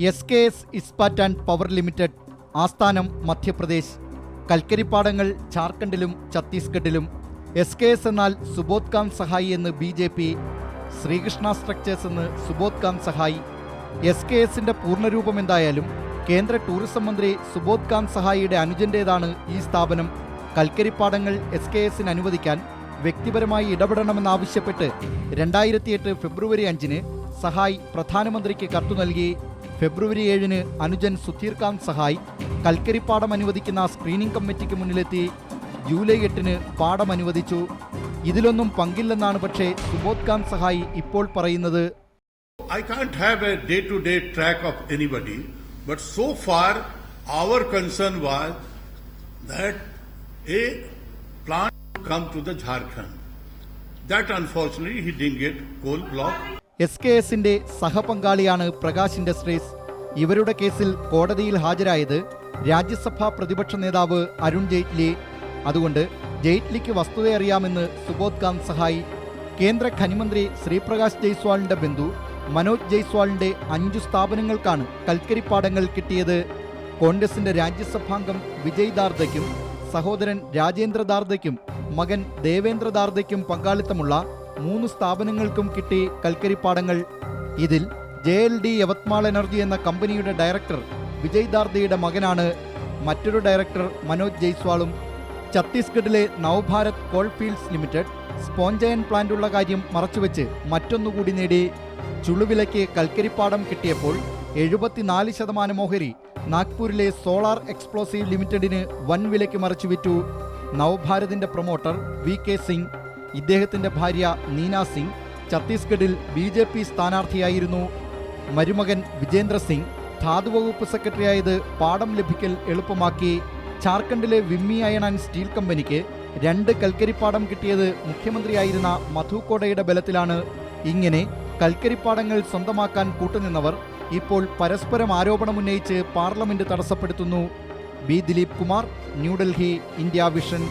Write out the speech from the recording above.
S K S Ispat and power limited ആസ്ഥാനം മധ്യപ്രദേശ്. കൽക്കരിപ്പാടങ്ങൾ ജാർഖണ്ഡിലും ഛത്തീസ്ഗഡിലും. എസ് കെ എസ് എന്നാൽ സുബോധ് കാം സഹായി എന്ന് B J P Shrikrishna structures എന്ന് സുബോധ് കാം സഹായി. എസ് കെ എസിന്റെ പൂർണരൂപം എന്തായാലും കേന്ദ്ര ടൂറിസം മന്ത്രി സുബോധ് കാം സഹായിയുടെ അനുജന്റേതാണ് ഈ സ്ഥാപനം. കൽക്കരിപ്പാടങ്ങൾ എസ് കെ എസിന് അനുവദിക്കാൻ വ്യക്തിപരമായി ഇടപെടണമെന്നാവശ്യപ്പെട്ട് രണ്ടായിരത്തിയെട്ട് ഫെബ്രുവരി അഞ്ചിന് സഹായ് പ്രധാനമന്ത്രിക്ക് കത്തു നൽകി ഫെബ്രുവരി ഏഴിന് അനുജൻ സുധീർകാന്ത് സഹായ്. കൽക്കരി പാഠം അനുവദിക്കുന്ന സ്ക്രീനിംഗ് കമ്മിറ്റിക്ക് മുന്നിലെത്തി ജൂലൈ എട്ടിന് പാഠം അനുവദിച്ചു. ഇതിലൊന്നും പങ്കില്ലെന്നാണ് പക്ഷേ സുബോധ് കാന്ത് സഹായി ഇപ്പോൾ പറയുന്നത്. I can't have a day to day track of anybody but so far our concern was that a plan to come to the Jharkhand that unfortunately he didn't get coal block S K എസിന്റെ സഹപങ്കാളിയാണ് Prakash industries ഇവരുടെ കേസിൽ കോടതിയിൽ ഹാജരായത് രാജ്യസഭാ പ്രതിപക്ഷ നേതാവ് അരുൺ ജെയ്റ്റ്ലി. അതുകൊണ്ട് ജെയ്റ്റ്ലിക്ക് വസ്തുതയറിയാമെന്ന് സുബോധ് കാന്ത് സഹായി. കേന്ദ്ര ഖനിമന്ത്രി ശ്രീപ്രകാശ് ജയ്സ്വാളിന്റെ ബന്ധു മനോജ് ജയ്സ്വാളിന്റെ അഞ്ചു സ്ഥാപനങ്ങൾക്കാണ് കൽക്കരിപ്പാടങ്ങൾ കിട്ടിയത്. കോൺഗ്രസിന്റെ രാജ്യസഭാംഗം വിജയ് ദാർദയ്ക്കും സഹോദരൻ രാജേന്ദ്ര ദാർദയ്ക്കും മകൻ ദേവേന്ദ്ര ദാർദയ്ക്കും പങ്കാളിത്തമുള്ള മൂന്ന് സ്ഥാപനങ്ങൾക്കും കിട്ടി കൽക്കരിപ്പാടങ്ങൾ ഇതിൽ J L D Yavatmal energy എന്ന കമ്പനിയുടെ ഡയറക്ടർ വിജയ് ദാർദിയുടെ മകനാണ്. മറ്റൊരു ഡയറക്ടർ മനോജ് ജയ്സ്വാളും. ഛത്തീസ്ഗഡിലെ Navbharat coalfields limited sponge iron പ്ലാന്റുള്ള കാര്യം മറച്ചുവെച്ച് മറ്റൊന്നുകൂടി നേടി. ചുളുവിലയ്ക്ക് കൽക്കരിപ്പാടം കിട്ടിയപ്പോൾ എഴുപത്തിനാല് ശതമാനം ഓഹരി നാഗ്പൂരിലെ സോളാർ എക്സ്പ്ലോസീവ് ലിമിറ്റഡിന് വൻ വിലയ്ക്ക് മറിച്ചു വിറ്റു നവഭാരതിന്റെ പ്രൊമോട്ടർ വി കെ സിംഗ്. ഇദ്ദേഹത്തിന്റെ ഭാര്യ നീന സിംഗ് ഛത്തീസ്ഗഡിൽ ബി ജെ പി സ്ഥാനാർത്ഥിയായിരുന്നു. മരുമകൻ വിജേന്ദ്ര സിംഗ് ധാതു വകുപ്പ് സെക്രട്ടറിയായത് പാഠം ലഭിക്കൽ എളുപ്പമാക്കി ജാർഖണ്ഡിലെ വിമ്മി അയൺ ആൻഡ് സ്റ്റീൽ കമ്പനിക്ക് രണ്ട് കൽക്കരിപ്പാടം കിട്ടിയത് മുഖ്യമന്ത്രിയായിരുന്ന മധു കോടയുടെ ബലത്തിലാണ്. ഇങ്ങനെ കൽക്കരിപ്പാടങ്ങൾ സ്വന്തമാക്കാൻ കൂട്ടുനിന്നവർ ഇപ്പോൾ പരസ്പരം ആരോപണമുന്നയിച്ച് പാർലമെന്റ് തടസ്സപ്പെടുത്തുന്നു. B Dilip Kumar New Delhi India Vision.